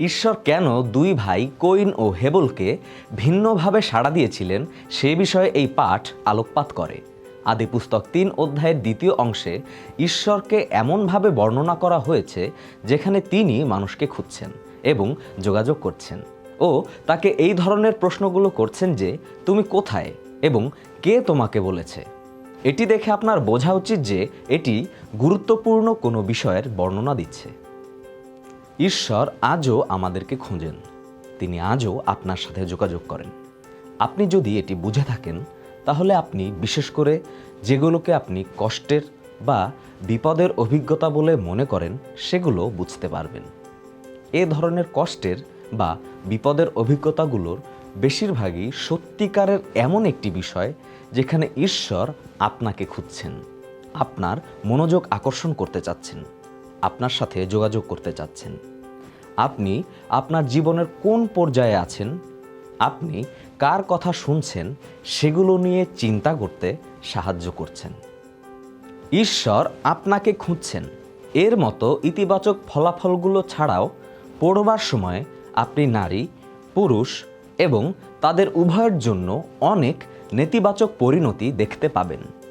ঈশ্বর কেন দুই ভাই কৈন ও হেবলকে ভিন্নভাবে সাড়া দিয়েছিলেন সে বিষয়ে এই পাঠ আলোকপাত করে। আদি পুস্তক তিন অধ্যায়ের দ্বিতীয় অংশে ঈশ্বরকে এমনভাবে বর্ণনা করা হয়েছে যেখানে তিনি মানুষকে খুঁজছেন এবং যোগাযোগ করছেন। ও তাকে এই ধরনের প্রশ্নগুলো করছেন যে, তুমি কোথায় এবং কে তোমাকে বলেছে? এটি দেখে আপনার বোঝা উচিত যে এটি গুরুত্বপূর্ণ কোনো বিষয়ের বর্ণনা দিচ্ছে। ঈশ্বর আজও আমাদেরকে খুঁজেন। তিনি আজও আপনার সাথে যোগাযোগ করেন। আপনি যদি এটি বুঝে থাকেন, তাহলে আপনি, বিশেষ করে যেগুলোকে আপনি কষ্টের বা বিপদের অভিজ্ঞতা বলে মনে করেন, সেগুলো বুঝতে পারবেন। এ ধরনের কষ্টের বা বিপদের অভিজ্ঞতাগুলোর বেশিরভাগই সত্যিকারের এমন একটি বিষয় যেখানে ঈশ্বর আপনাকে খুঁজছেন, আপনার মনোযোগ আকর্ষণ করতে চাচ্ছেন। আপনার সাথে যোগাযোগ করতে চাচ্ছেন। আপনি আপনার জীবনের কোন পর্যায়ে আছেন? আপনি কার কথা শুনছেন? সেগুলো নিয়ে চিন্তা করতে সাহায্য করছেন। ঈশ্বর আপনাকে খুঁজছেন। এর মতো ইতিবাচক ফলাফলগুলো ছাড়াও পড়বার সময় আপনি নারী, পুরুষ এবং তাদের উভয়ের জন্য অনেক নেতিবাচক পরিণতি দেখতে পাবেন।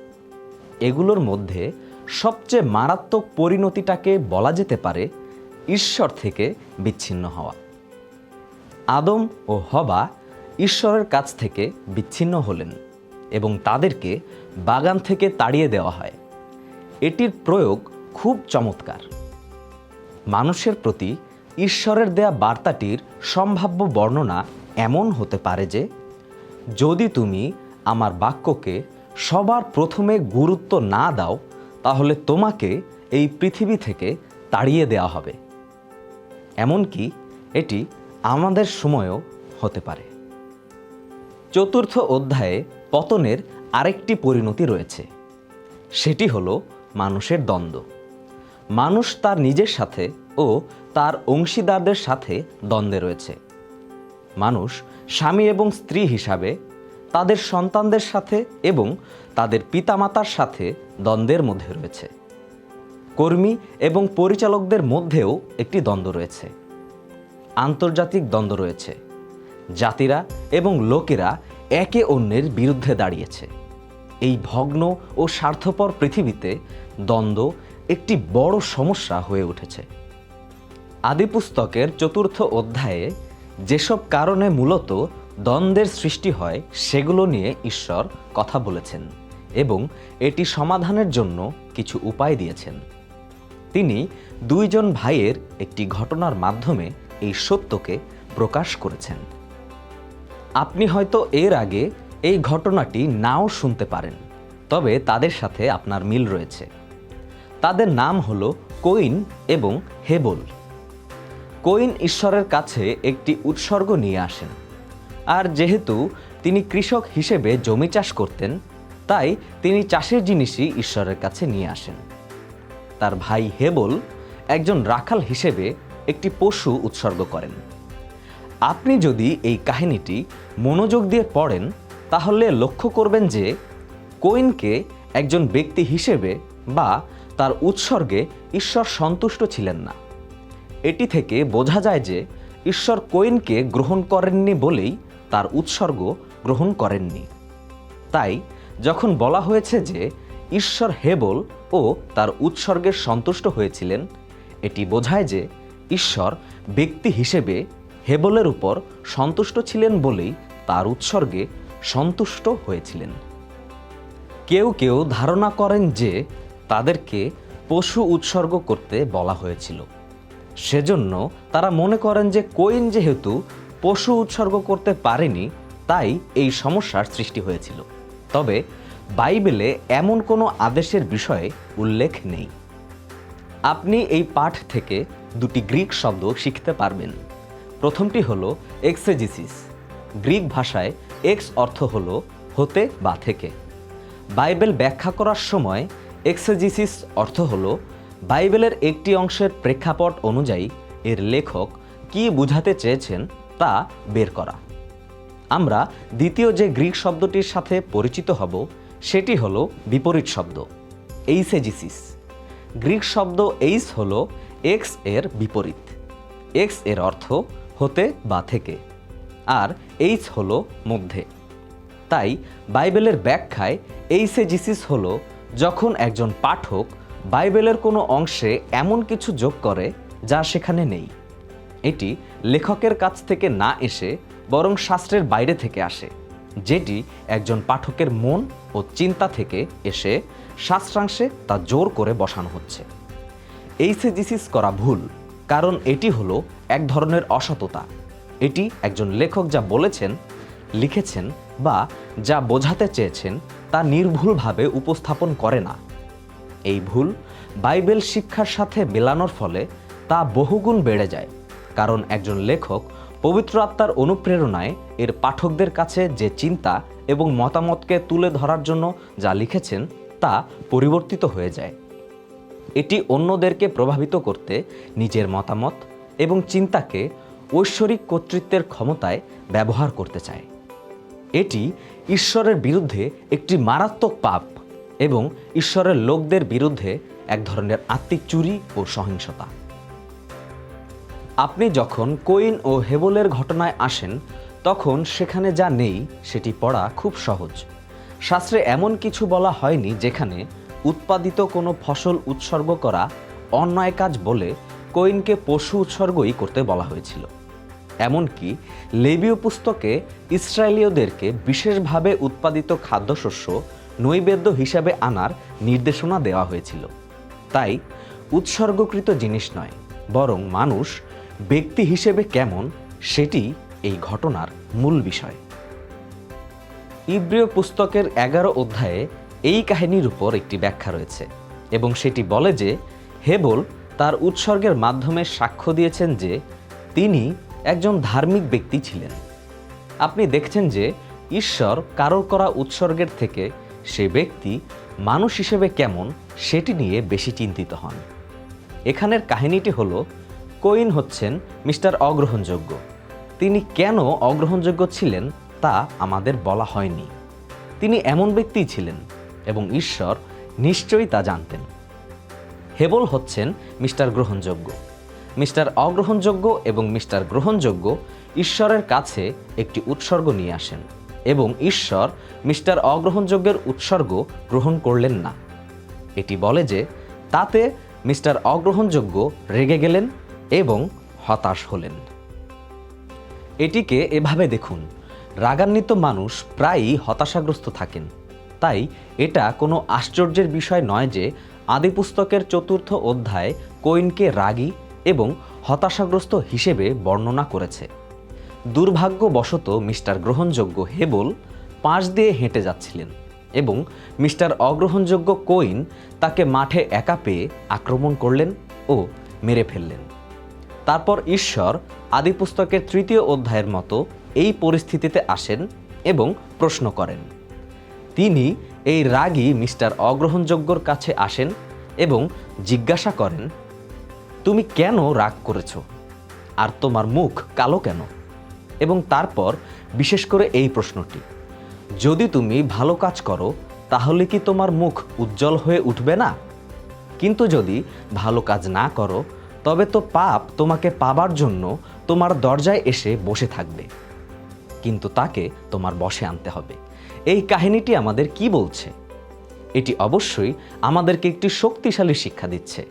এগুলোর মধ্যে সবচেয়ে মারাত্মক পরিণতিটাকে বলা যেতে পারে ঈশ্বর থেকে বিচ্ছিন্ন হওয়া। আদম ও হবা ঈশ্বরের কাছ থেকে বিচ্ছিন্ন হলেন এবং তাদেরকে বাগান থেকে তাড়িয়ে দেওয়া হয়। এটির প্রয়োগ খুব চমৎকার। মানুষের প্রতি ঈশ্বরের দেয়া বার্তাটির সম্ভাব্য বর্ণনা এমন হতে পারে যে, যদি তুমি আমার বাক্যকে সবার প্রথমে গুরুত্ব না দাও, তাহলে তোমাকে এই পৃথিবী থেকে তাড়িয়ে দেওয়া হবে। এমনকি এটি আমাদের সময়ও হতে পারে। চতুর্থ অধ্যায়ে পতনের আরেকটি পরিণতি রয়েছে। সেটি হলো মানুষের দ্বন্দ্ব। মানুষ তার নিজের সাথে ও তার অংশীদারদের সাথে দ্বন্দ্বে রয়েছে। মানুষ স্বামী এবং স্ত্রী হিসাবে তাদের সন্তানদের সাথে এবং তাদের পিতামাতার সাথে দ্বন্দ্বের মধ্যে রয়েছে। কর্মী এবং পরিচালকদের মধ্যেও একটি দ্বন্দ্ব রয়েছে। আন্তর্জাতিক দ্বন্দ্ব রয়েছে। জাতিরা এবং লোকেরা একে অন্যের বিরুদ্ধে দাঁড়িয়েছে। এই ভগ্ন ও স্বার্থপর পৃথিবীতে দ্বন্দ্ব একটি বড় সমস্যা হয়ে উঠেছে। আদিপুস্তকের চতুর্থ অধ্যায়ে যেসব কারণে মূলত দ্বন্দ্বের সৃষ্টি হয় সেগুলো নিয়ে ঈশ্বর কথা বলেছেন এবং এটি সমাধানের জন্য কিছু উপায় দিয়েছেন। তিনি দুইজন ভাইয়ের একটি ঘটনার মাধ্যমে এই সত্যকে প্রকাশ করেছেন। আপনি হয়তো এর আগে এই ঘটনাটি নাও শুনতে পারেন, তবে তাদের সাথে আপনার মিল রয়েছে। তাদের নাম হলো কোইন এবং হেবল। কোইন ঈশ্বরের কাছে একটি উৎসর্গ নিয়ে আসেন। আর যেহেতু তিনি কৃষক হিসেবে জমি চাষ করতেন, তাই তিনি চাষের জিনিসই ঈশ্বরের কাছে নিয়ে আসেন। তার ভাই হেবল একজন রাখাল হিসেবে একটি পশু উৎসর্গ করেন। আপনি যদি এই কাহিনীটি মনোযোগ দিয়ে পড়েন, তাহলে লক্ষ্য করবেন যে কোইনকে একজন ব্যক্তি হিসেবে বা তার উৎসর্গে ঈশ্বর সন্তুষ্ট ছিলেন না। এটি থেকে বোঝা যায় যে ঈশ্বর কোইনকে গ্রহণ করেননি বলেই তার উৎসর্গ গ্রহণ করেননি। তাই যখন বলা হয়েছে যে ঈশ্বর হেবল ও তার উৎসর্গের সন্তুষ্ট হয়েছিলেন, এটি বোঝায় যে ঈশ্বর ব্যক্তি হিসেবে হেবলের উপর সন্তুষ্ট ছিলেন বলেই তার উৎসর্গে সন্তুষ্ট হয়েছিলেন। কেউ কেউ ধারণা করেন যে তাদেরকে পশু উৎসর্গ করতে বলা হয়েছিল। সেজন্য তারা মনে করেন যে কোইন যেহেতু পশু উৎসর্গ করতে পারেনি, তাই এই সমস্যার সৃষ্টি হয়েছিল। তবে বাইবেলে এমন কোনো আদেশের বিষয়ে উল্লেখ নেই। আপনি এই পাঠ থেকে দুটি গ্রিক শব্দ শিখতে পারবেন। প্রথমটি হলো এক্সেজিসিস। গ্রিক ভাষায় এক্স অর্থ হল হতে বা থেকে। বাইবেল ব্যাখ্যা করার সময় এক্সেজিসিস অর্থ হল বাইবেলের একটি অংশের প্রেক্ষাপট অনুযায়ী এর লেখক কী বুঝাতে চেয়েছেন তা বের করা। আমরা দ্বিতীয় যে গ্রিক শব্দটির সাথে পরিচিত হব, সেটি হলো বিপরীত শব্দ, এইসেজিসিস। গ্রিক শব্দ এইস হলো এক্সের বিপরীত। এক্সের অর্থ হতে বা থেকে, আর এইচ হল মধ্যে। তাই বাইবেলের ব্যাখ্যায় এইসেজিসিস হল যখন একজন পাঠক বাইবেলের কোনো অংশে এমন কিছু যোগ করে যা সেখানে নেই। এটি লেখকের কাছ থেকে না এসে বরং শাস্ত্রের বাইরে থেকে আসে, যেটি একজন পাঠকের মন ও চিন্তা থেকে এসে শাস্ত্রাংশে তা জোর করে বসানো হচ্ছে। এইসেজিসিস করা ভুল, কারণ এটি হলো এক ধরনের অসততা। এটি একজন লেখক যা বলেছেন, লিখেছেন বা যা বোঝাতে চেয়েছেন তা নির্ভুলভাবে উপস্থাপন করে না। এই ভুল বাইবেল শিক্ষার সাথে মেলানোর ফলে তা বহুগুণ বেড়ে যায়। কারণ একজন লেখক পবিত্র আত্মার অনুপ্রেরণায় এর পাঠকদের কাছে যে চিন্তা এবং মতামতকে তুলে ধরার জন্য যা লিখেছেন তা পরিবর্তিত হয়ে যায়। এটি অন্যদেরকে প্রভাবিত করতে নিজের মতামত এবং চিন্তাকে ঐশ্বরিক কর্তৃত্বের ক্ষমতায় ব্যবহার করতে চায়। এটি ঈশ্বরের বিরুদ্ধে একটি মারাত্মক পাপ এবং ঈশ্বরের লোকদের বিরুদ্ধে এক ধরনের আত্মিক চুরি ও সহিংসতা। আপনি যখন কোইন ও হেবলের ঘটনায় আসেন, তখন সেখানে যা নেই, সেটি পড়া খুব সহজ। শাস্ত্রে এমন কিছু বলা হয়নি যেখানে উৎপাদিত কোনো ফসল উৎসর্গ করা অন্যায় কাজ বলে কোইনকে পশু উৎসর্গই করতে বলা হয়েছিল। এমনকি লেবীয় পুস্তকে ইসরায়েলীয়দেরকে বিশেষভাবে উৎপাদিত খাদ্যশস্য নৈবেদ্য হিসাবে আনার নির্দেশনা দেওয়া হয়েছিল। তাই উৎসর্গকৃত জিনিস নয়, বরং মানুষ ব্যক্তি হিসেবে কেমন সেটি এই ঘটনার মূল বিষয়। ইব্রিয় পুস্তকের এগারো অধ্যায়ে এই কাহিনীর উপর একটি ব্যাখ্যা রয়েছে এবং সেটি বলে যে হেবল তার উৎসর্গের মাধ্যমে সাক্ষ্য দিয়েছেন যে তিনি একজন ধার্মিক ব্যক্তি ছিলেন। আপনি দেখছেন যে ঈশ্বর কারোর করা উৎসর্গের থেকে সে ব্যক্তি মানুষ হিসেবে কেমন সেটি নিয়ে বেশি চিন্তিত হন। এখানের কাহিনীটি হলো কোইন হচ্ছেন মিস্টার অগ্রহণযোগ্য। তিনি কেন অগ্রহণযোগ্য ছিলেন তা আমাদের বলা হয়নি। তিনি এমন ব্যক্তিই ছিলেন এবং ঈশ্বর নিশ্চয়ই তা জানতেন। হেবল হচ্ছেন মিস্টার গ্রহণযোগ্য। মিস্টার অগ্রহণযোগ্য এবং মিস্টার গ্রহণযোগ্য ঈশ্বরের কাছে একটি উৎসর্গ নিয়ে আসেন এবং ঈশ্বর মিস্টার অগ্রহণযোগ্যের উৎসর্গ গ্রহণ করলেন না। এটি বলে যে তাতে মিস্টার অগ্রহণযোগ্য রেগে গেলেন এবং হতাশ হলেন। এটিকে এভাবে দেখুন, রাগান্বিত মানুষ প্রায়ই হতাশাগ্রস্ত থাকেন। তাই এটা কোনো আশ্চর্যের বিষয় নয় যে আদিপুস্তকের চতুর্থ অধ্যায় কোইনকে রাগী এবং হতাশাগ্রস্ত হিসেবে বর্ণনা করেছে। দুর্ভাগ্যবশত মিস্টার গ্রহণযোগ্য হেবল পাশ দিয়ে হেঁটে যাচ্ছিলেন এবং মিস্টার অগ্রহণযোগ্য কোইন তাকে মাঠে একা পেয়ে আক্রমণ করলেন ও মেরে ফেললেন। তারপর ঈশ্বর আদিপুস্তকের তৃতীয় অধ্যায়ের মতো এই পরিস্থিতিতে আসেন এবং প্রশ্ন করেন। তিনি এই রাগী মিস্টার অগ্রহণযোগ্যর কাছে আসেন এবং জিজ্ঞাসা করেন, তুমি কেন রাগ করেছ? আর তোমার মুখ কালো কেন? এবং তারপর বিশেষ করে এই প্রশ্নটি, যদি তুমি ভালো কাজ করো, তাহলে কি তোমার মুখ উজ্জ্বল হয়ে উঠবে না? কিন্তু যদি ভালো কাজ না করো তবে তো পাপ তোমাকে পাবার জন্য তোমার দরজায় এসে বসে থাকবে। কিন্তু তাকে তোমার বসে আনতে হবে। এই কাহিনীটি আমাদের কি বলছে? এটি অবশ্যই আমাদেরকে একটি শক্তিশালী শিক্ষা দিচ্ছে।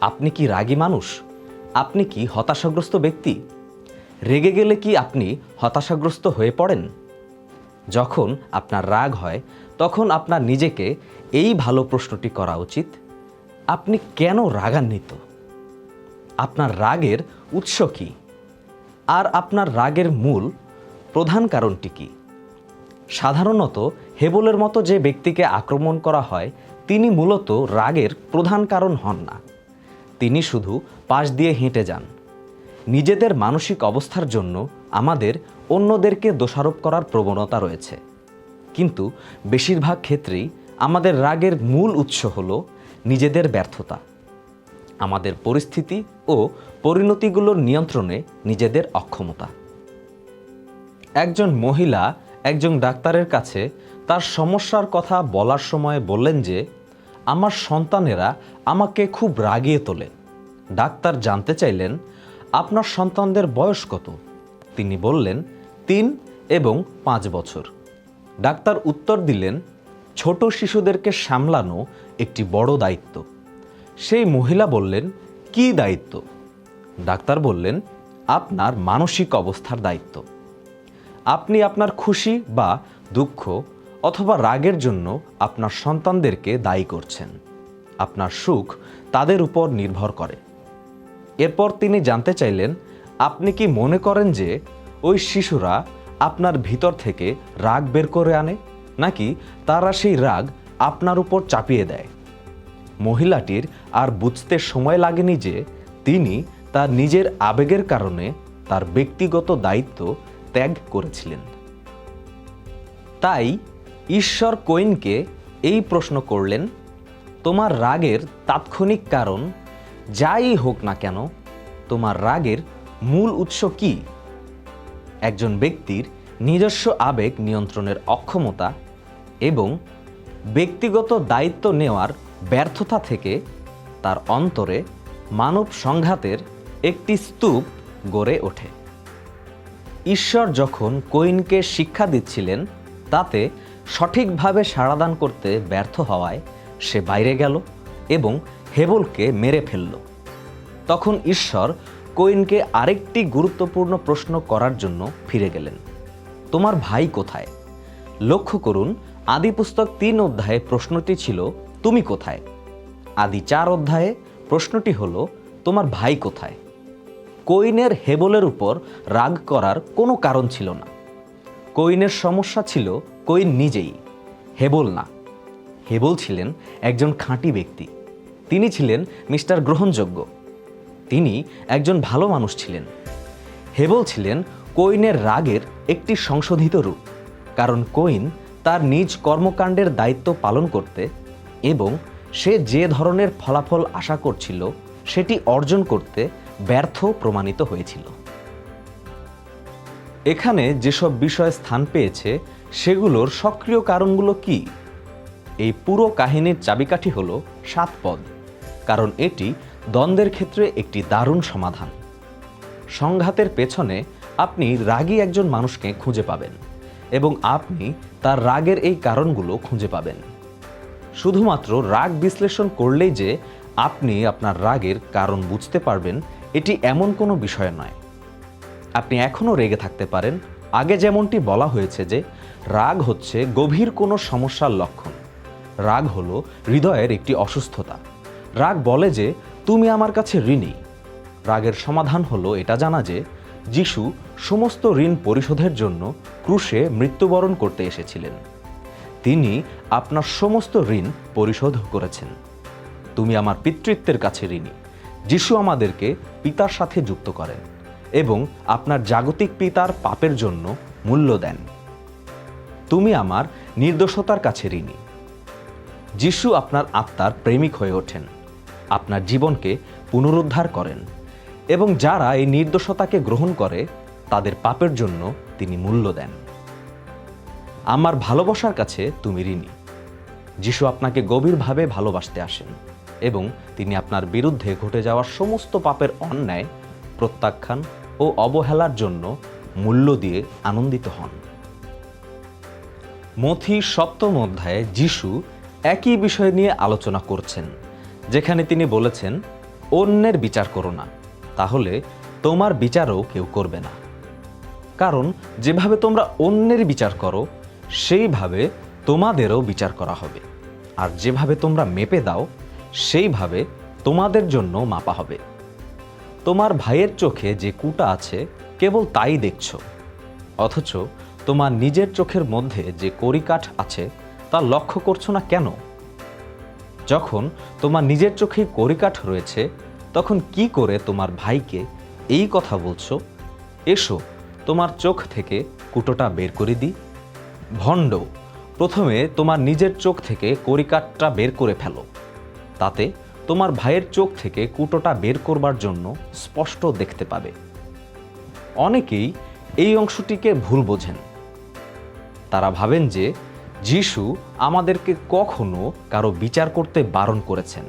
আপনি কি রাগী মানুষ? আপনি কি হতাশাগ্রস্ত ব্যক্তি? রেগে গেলে কি আপনি হতাশাগ্রস্ত হয়ে পড়েন? যখন আপনার রাগ হয়, তখন আপনার নিজেকে এই ভালো প্রশ্নটি করা উচিত, আপনি কেন রাগান্বিত? আপনার রাগের উৎস কী? আর আপনার রাগের মূল প্রধান কারণটি কী? সাধারণত হেবলের মতো যে ব্যক্তিকে আক্রমণ করা হয়, তিনি মূলত রাগের প্রধান কারণ হন না। তিনি শুধু পাশ দিয়ে হেঁটে যান। নিজেদের মানসিক অবস্থার জন্য আমাদের অন্যদেরকে দোষারোপ করার প্রবণতা রয়েছে। কিন্তু বেশিরভাগ ক্ষেত্রেই আমাদের রাগের মূল উৎস হল নিজেদের ব্যর্থতা। আমাদের পরিস্থিতি ও পরিণতিগুলোর নিয়ন্ত্রণে নিজেদের অক্ষমতা। একজন মহিলা একজন ডাক্তারের কাছে তার সমস্যার কথা বলার সময় বললেন যে, আমার সন্তানেরা আমাকে খুব রাগিয়ে তোলে। ডাক্তার জানতে চাইলেন, আপনার সন্তানদের বয়স কত? তিনি বললেন, তিন এবং পাঁচ বছর। ডাক্তার উত্তর দিলেন, ছোট শিশুদেরকে সামলানো একটি বড় দায়িত্ব। সেই মহিলা বললেন কি দায়িত্ব? ডাক্তার বললেন, আপনার মানসিক অবস্থার দায়িত্ব। আপনি আপনার খুশি বা দুঃখ অথবা রাগের জন্য আপনার সন্তানদেরকে দায়ী করছেন। আপনার সুখ তাদের উপর নির্ভর করে। এরপর তিনি জানতে চাইলেন, আপনি কি মনে করেন যে ওই শিশুরা আপনার ভিতর থেকে রাগ বের করে আনে, নাকি তারা সেই রাগ আপনার উপর চাপিয়ে দেয়? মহিলাটির আর বুঝতে সময় লাগেনি যে তিনি তার নিজের আবেগের কারণে তার ব্যক্তিগত দায়িত্ব ত্যাগ করেছিলেন। তাই ঈশ্বর কোইনকে এই প্রশ্ন করলেন, তোমার রাগের তাৎক্ষণিক কারণ যাই হোক না কেন, তোমার রাগের মূল উৎস কি? একজন ব্যক্তির নিজস্ব আবেগ নিয়ন্ত্রণের অক্ষমতা এবং ব্যক্তিগত দায়িত্ব নেওয়ার ব্যর্থতা থেকে তার অন্তরে মানব সংঘাতের একটি স্তূপ গড়ে ওঠে। ঈশ্বর যখন কোইনকে শিক্ষা দিচ্ছিলেন, তাতে সঠিকভাবে সাড়াদান করতে ব্যর্থ হওয়ায় সে বাইরে গেল এবং হেবলকে মেরে ফেলল। তখন ঈশ্বর কোইনকে আরেকটি গুরুত্বপূর্ণ প্রশ্ন করার জন্য ফিরে গেলেন। তোমার ভাই কোথায়? লক্ষ্য করুন আদিপুস্তক তিন অধ্যায়ে প্রশ্নটি ছিল তুমি কোথায়? আদি চার অধ্যায়ে প্রশ্নটি হল, তোমার ভাই কোথায়? কোইনের হেবলের উপর রাগ করার কোনো কারণ ছিল না। কোইনের সমস্যা ছিল, কোইন নিজেই। হেবল না। হেবল ছিলেন একজন খাঁটি ব্যক্তি। তিনি ছিলেন মিস্টার গ্রহণযোগ্য। তিনি একজন ভালো মানুষ ছিলেন। হেবল ছিলেন কোইনের রাগের একটি সংশোধিত রূপ, কারণ কোইন তার নিজ কর্মকাণ্ডের দায়িত্ব পালন করতে এবং সে যে ধরনের ফলাফল আশা করছিল, সেটি অর্জন করতে ব্যর্থ প্রমাণিত হয়েছিল। এখানে যেসব বিষয় স্থান পেয়েছে, সেগুলোর সক্রিয় কারণগুলো কি? এই পুরো কাহিনীর চাবিকাঠি হল সাত পদ, কারণ এটি দ্বন্দ্বের ক্ষেত্রে একটি দারুণ সমাধান। সংঘাতের পেছনে আপনি রাগী একজন মানুষকে খুঁজে পাবেন এবং আপনি তার রাগের এই কারণগুলো খুঁজে পাবেন। শুধুমাত্র রাগ বিশ্লেষণ করলেই যে আপনি আপনার রাগের কারণ বুঝতে পারবেন, এটি এমন কোনো বিষয় নয়। আপনি এখনও রেগে থাকতে পারেন। আগে যেমনটি বলা হয়েছে যে, রাগ হচ্ছে গভীর কোনো সমস্যার লক্ষণ। রাগ হলো হৃদয়ের একটি অসুস্থতা। রাগ বলে যে, তুমি আমার কাছে ঋণী। রাগের সমাধান হলো এটা জানা যে, যিশু সমস্ত ঋণ পরিশোধের জন্য ক্রুশে মৃত্যুবরণ করতে এসেছিলেন। তিনি আপনার সমস্ত ঋণ পরিশোধ করেছেন। তুমি আমার পিতৃত্বের কাছে ঋণী। যিশু আমাদেরকে পিতার সাথে যুক্ত করেন এবং আপনার জাগতিক পিতার পাপের জন্য মূল্য দেন। তুমি আমার নির্দোষতার কাছে ঋণী। যিশু আপনার আত্মার প্রেমিক হয়ে ওঠেন, আপনার জীবনকে পুনরুদ্ধার করেন এবং যারা এই নির্দোষতাকে গ্রহণ করে তাদের পাপের জন্য তিনি মূল্য দেন। আমার ভালোবাসার কাছে তুমি ঋণী। যিশু আপনাকে গভীরভাবে ভালোবাসতে আসেন এবং তিনি আপনার বিরুদ্ধে ঘটে যাওয়া সমস্ত পাপের অন্যায়, প্রত্যাখ্যান ও অবহেলার জন্য মূল্য দিয়ে আনন্দিত হন। মথি সপ্তম অধ্যায়ে যিশু একই বিষয় নিয়ে আলোচনা করছেন, যেখানে তিনি বলেছেন, অন্যের বিচার করো না, তাহলে তোমার বিচারও কেউ করবে না। কারণ, যেভাবে তোমরা অন্যের বিচার করো সেইভাবে তোমাদেরও বিচার করা হবে। আর যেভাবে তোমরা মেপে দাও, সেইভাবে তোমাদের জন্য মাপা হবে। তোমার ভাইয়ের চোখে যে কুটা আছে, কেবল তাই দেখছ। অথচ তোমার নিজের চোখের মধ্যে যে করিকাঠ আছে, তা লক্ষ্য করছ না কেন? যখন তোমার নিজের চোখেই করিকাঠ রয়েছে, তখন কি করে তোমার ভাইকে এই কথা বলছো? এসো, তোমার চোখ থেকে কুটোটা বের করে দিই। ভণ্ড। প্রথমে তোমার নিজের চোখ থেকে কড়িকাঠটা বের করে ফেলো। তাতে তোমার ভাইয়ের চোখ থেকে কুটোটা বের করবার জন্য স্পষ্ট দেখতে পাবে। অনেকেই এই অংশটিকে ভুল বোঝেন। তারা ভাবেন যে যিশু আমাদেরকে কখনো কারও বিচার করতে বারণ করেছেন।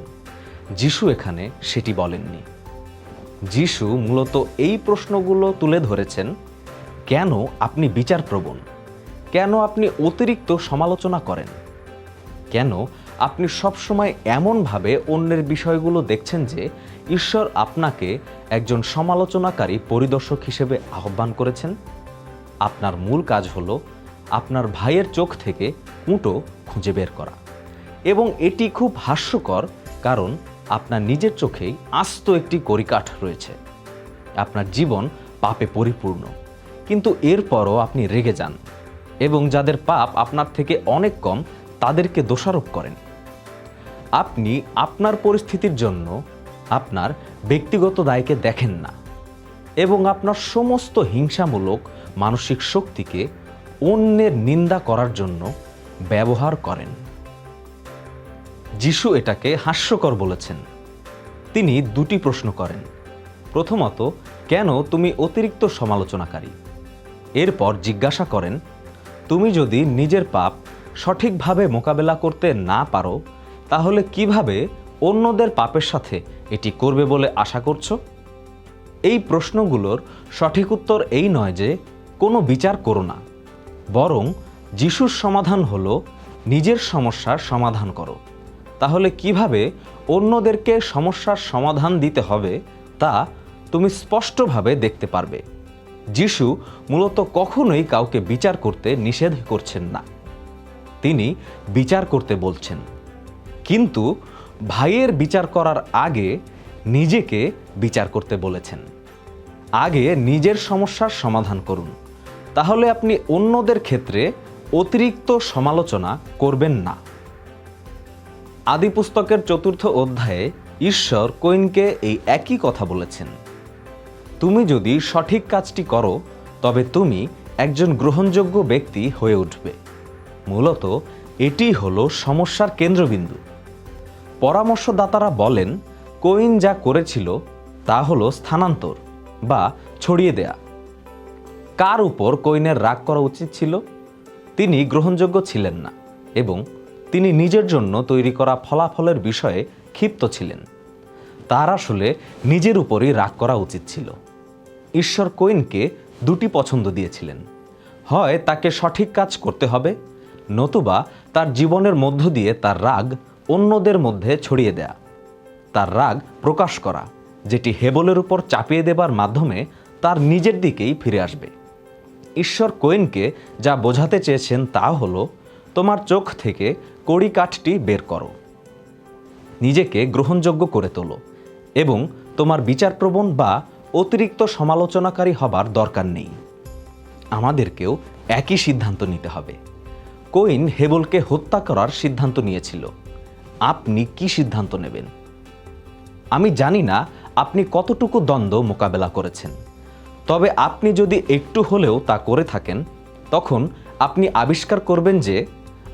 যিশু এখানে সেটি বলেননি। যিশু মূলত এই প্রশ্নগুলো তুলে ধরেছেন, কেন আপনি বিচারপ্রবণ? কেন আপনি অতিরিক্ত সমালোচনা করেন? কেন আপনি সবসময় এমনভাবে অন্যের বিষয়গুলো দেখছেন যে ঈশ্বর আপনাকে একজন সমালোচনাকারী পরিদর্শক হিসেবে আহ্বান করেছেন? আপনার মূল কাজ হল আপনার ভাইয়ের চোখ থেকে কুঁটো খুঁজে বের করা। এবং এটি খুব হাস্যকর কারণ আপনার নিজের চোখেই আস্ত একটি করিকাঠ রয়েছে। আপনার জীবন পাপে পরিপূর্ণ। কিন্তু এরপরও আপনি রেগে যান। এবং যাদের পাপ আপনার থেকে অনেক কম, তাদেরকে দোষারোপ করেন। আপনি আপনার পরিস্থিতির জন্য আপনার ব্যক্তিগত দায়কে দেখেন না এবং আপনার সমস্ত হিংসামূলক মানসিক শক্তিকে অন্যের নিন্দা করার জন্য ব্যবহার করেন। যিশু এটাকে হাস্যকর বলেছেন। তিনি দুটি প্রশ্ন করেন। প্রথমত, কেন তুমি অতিরিক্ত সমালোচনাকারী? এরপর জিজ্ঞাসা করেন তুমি যদি নিজের পাপ সঠিকভাবে মোকাবেলা করতে না পারো, তাহলে কীভাবে অন্যদের পাপের সাথে এটি করবে বলে আশা করছ? এই প্রশ্নগুলোর সঠিক উত্তর এই নয় যে কোনো বিচার করো না, বরং যিশুর সমাধান হলো নিজের সমস্যার সমাধান করো। তাহলে কীভাবে অন্যদেরকে সমস্যার সমাধান দিতে হবে তা তুমি স্পষ্টভাবে দেখতে পারবে। যিশু মূলত কখনোই কাউকে বিচার করতে নিষেধ করছেন না। তিনি বিচার করতে বলছেন। কিন্তু ভাইয়ের বিচার করার আগে নিজেকে বিচার করতে বলেছেন। আগে নিজের সমস্যার সমাধান করুন। তাহলে আপনি অন্যদের ক্ষেত্রে অতিরিক্ত সমালোচনা করবেন না। আদিপুস্তকের চতুর্থ অধ্যায়ে ঈশ্বর কৈনকে এই একই কথা বলেছেন। তুমি যদি সঠিক কাজটি করো, তবে তুমি একজন গ্রহণযোগ্য ব্যক্তি হয়ে উঠবে। মূলত, এটি হলো সমস্যার কেন্দ্রবিন্দু। পরামর্শদাতারা বলেন, কোইন যা করেছিল, তা হলো স্থানান্তর বা ছড়িয়ে দেয়া। কার উপর কোইনের রাগ করা উচিত ছিল? তিনি গ্রহণযোগ্য ছিলেন না এবং তিনি নিজের জন্য তৈরি করা ফলাফলের বিষয়ে ক্ষিপ্ত ছিলেন। তার আসলে নিজের উপরই রাগ করা উচিত ছিল। ঈশ্বর কোইনকে দুটি পছন্দ দিয়েছিলেন। হয় তাকে সঠিক কাজ করতে হবে, নতুবা তার জীবনের মধ্য দিয়ে তার রাগ অন্যদের মধ্যে ছড়িয়ে দেয়া। তার রাগ প্রকাশ করা, যেটি হেবলের উপর চাপিয়ে দেবার মাধ্যমে তার নিজের দিকেই ফিরে আসবে। ঈশ্বর কোয়েনকে যা বোঝাতে চেয়েছেন তা হলো, তোমার চোখ থেকে কড়ি কাঠটি বের করো। নিজেকে গ্রহণযোগ্য করে তোলো এবং তোমার বিচারপ্রবণ বা অতিরিক্ত সমালোচনাকারী হবার দরকার নেই। আমাদেরকেও একই সিদ্ধান্ত নিতে হবে। কোইন হেবলকে হত্যা করার সিদ্ধান্ত নিয়েছিল। আপনি কি সিদ্ধান্ত নেবেন? আমি জানি না আপনি কতটুকু দ্বন্দ্ব মোকাবেলা করেছেন। তবে আপনি যদি একটু হলেও তা করে থাকেন, তখন আপনি আবিষ্কার করবেন যে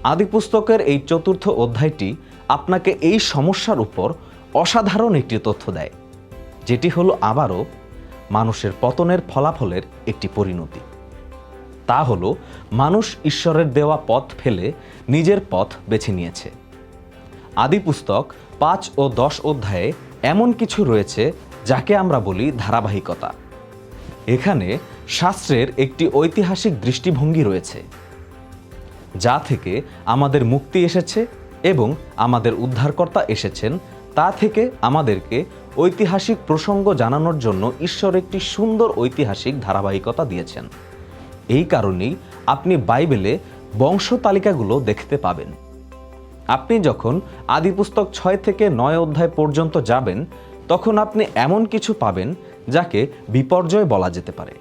আদিপুস্তকের এই চতুর্থ অধ্যায়টি আপনাকে এই সমস্যার উপর অসাধারণ একটি তথ্য দেয়। যেটি হলো আবারও মানুষের পতনের ফলাফলের একটি পরিণতি। তা হল, মানুষ ঈশ্বরের দেওয়া পথ ফেলে নিজের পথ বেছে নিয়েছে। আদি পুস্তক পাঁচ ও দশ অধ্যায়ে এমন কিছু রয়েছে যাকে আমরা বলি ধারাবাহিকতা। এখানে শাস্ত্রের একটি ঐতিহাসিক দৃষ্টিভঙ্গি রয়েছে, যা থেকে আমাদের মুক্তি এসেছে এবং আমাদের উদ্ধারকর্তা এসেছেন, তা থেকে আমাদেরকে ঐতিহাসিক প্রসঙ্গ জানানোর জন্য ঈশ্বর একটি সুন্দর ঐতিহাসিক ধারাবাহিকতা দিয়েছেন। এই কারণেই আপনি বাইবেলে বংশ তালিকাগুলো দেখতে পাবেন। আপনি যখন আদিপুস্তক ছয় থেকে নয় অধ্যায় পর্যন্ত যাবেন, তখন আপনি এমন কিছু পাবেন যাকে বিপর্যয় বলা যেতে পারে।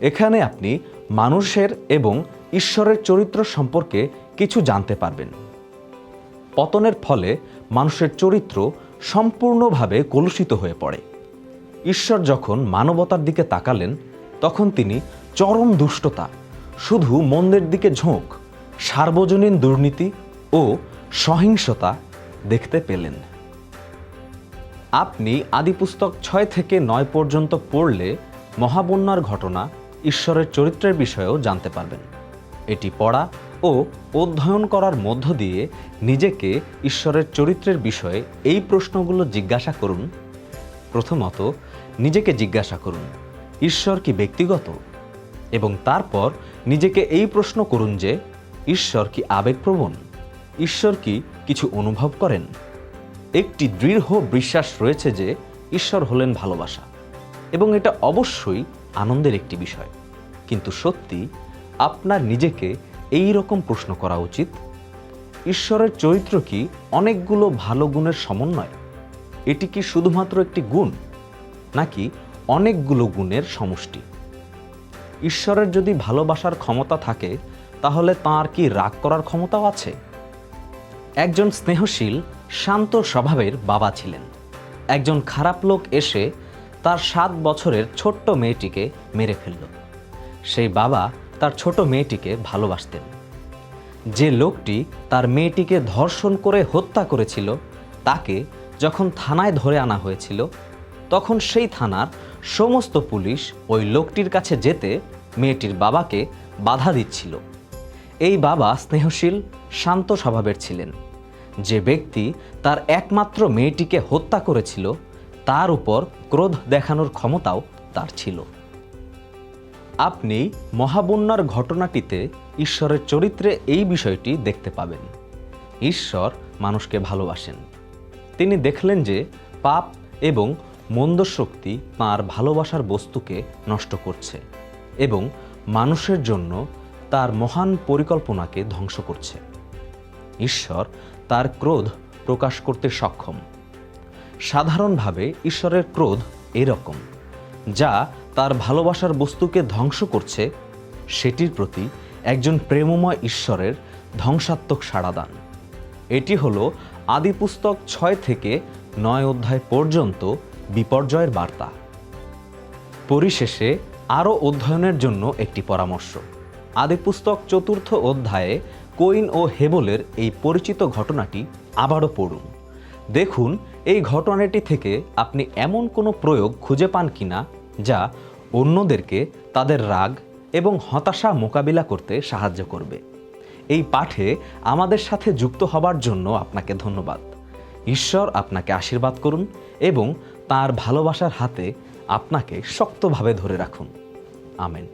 এখানে আপনি মানুষের এবং ঈশ্বরের চরিত্র সম্পর্কে কিছু জানতে পারবেন। পতনের ফলে মানুষের চরিত্র সম্পূর্ণভাবে কলুষিত হয়ে পড়ে। ঈশ্বর যখন মানবতার দিকে তাকালেন, তখন তিনি চরম দুষ্টতা, শুধু মন্দের দিকে ঝোঁক, সার্বজনীন দুর্নীতি ও সহিংসতা দেখতে পেলেন। আপনি আদিপুস্তক ছয় থেকে নয় পর্যন্ত পড়লে মহাবন্যার ঘটনা ঈশ্বরের চরিত্রের বিষয়েও জানতে পারবেন। এটি পড়া ও অধ্যয়ন করার মধ্য দিয়ে নিজেকে ঈশ্বরের চরিত্রের বিষয়ে এই প্রশ্নগুলো জিজ্ঞাসা করুন। প্রথমত, নিজেকে জিজ্ঞাসা করুন, ঈশ্বর কি ব্যক্তিগত? এবং তারপর নিজেকে এই প্রশ্ন করুন যে, ঈশ্বর কি আবেগপ্রবণ? ঈশ্বর কি কিছু অনুভব করেন? একটি দৃঢ় বিশ্বাস রয়েছে যে, ঈশ্বর হলেন ভালোবাসা। এবং এটা অবশ্যই আনন্দের একটি বিষয়। কিন্তু সত্যি, আপনার নিজেকে এই রকম প্রশ্ন করা উচিত, ঈশ্বরের চরিত্র কি অনেকগুলো ভালো গুণের সমন্বয়? এটি কি শুধুমাত্র একটি গুণ, নাকি অনেকগুলো গুণের সমষ্টি? ঈশ্বরের যদি ভালোবাসার ক্ষমতা থাকে, তাহলে তাঁর কি রাগ করার ক্ষমতাও আছে? একজন স্নেহশীল, শান্ত স্বভাবের বাবা ছিলেন। একজন খারাপ লোক এসে তার সাত বছরের ছোট্ট মেয়েটিকে মেরে ফেলল। সেই বাবা তার ছোট মেয়েটিকে ভালোবাসতেন। যে লোকটি তার মেয়েটিকে ধর্ষণ করে হত্যা করেছিল, তাকে যখন থানায় ধরে আনা হয়েছিল, তখন সেই থানার সমস্ত পুলিশ ওই লোকটির কাছে যেতে মেয়েটির বাবাকে বাধা দিচ্ছিল। এই বাবা স্নেহশীল, শান্ত স্বভাবের ছিলেন। যে ব্যক্তি তার একমাত্র মেয়েটিকে হত্যা করেছিল, তার উপর ক্রোধ দেখানোর ক্ষমতাও তার ছিল। আপনি মহাবন্যার ঘটনাটিতে ঈশ্বরের চরিত্রে এই বিষয়টি দেখতে পাবেন। ঈশ্বর মানুষকে ভালোবাসেন। তিনি দেখলেন যে পাপ এবং মন্দ শক্তি তাঁর ভালোবাসার বস্তুকে নষ্ট করছে এবং মানুষের জন্য তার মহান পরিকল্পনাকে ধ্বংস করছে। ঈশ্বর তার ক্রোধ প্রকাশ করতে সক্ষম। সাধারণভাবে ঈশ্বরের ক্রোধ এরকম, যা তার ভালোবাসার বস্তুকে ধ্বংস করছে, সেটির প্রতি একজন প্রেমময় ঈশ্বরের ধ্বংসাত্মক সাড়াদান এটি হল আদিপুস্তক ছয় থেকে নয় অধ্যায় পর্যন্ত বিপর্যয়ের বার্তা। পরিশেষে আরও অধ্যয়নের জন্য একটি পরামর্শ। আদিপুস্তক চতুর্থ অধ্যায়ে কোইন ও হেবলের এই পরিচিত ঘটনাটি আবারও পড়ুন। দেখুন, এই ঘটনাটি থেকে আপনি এমন কোনো প্রয়োগ খুঁজে পান কিনা, যা অন্যদেরকে তাদের রাগ এবং হতাশা মোকাবিলা করতে সাহায্য করবে। এই পাঠে আমাদের সাথে যুক্ত হবার জন্য আপনাকে ধন্যবাদ। ঈশ্বর আপনাকে আশীর্বাদ করুন এবং তার ভালোবাসার হাতে আপনাকে শক্তভাবে ধরে রাখুন। আমেন।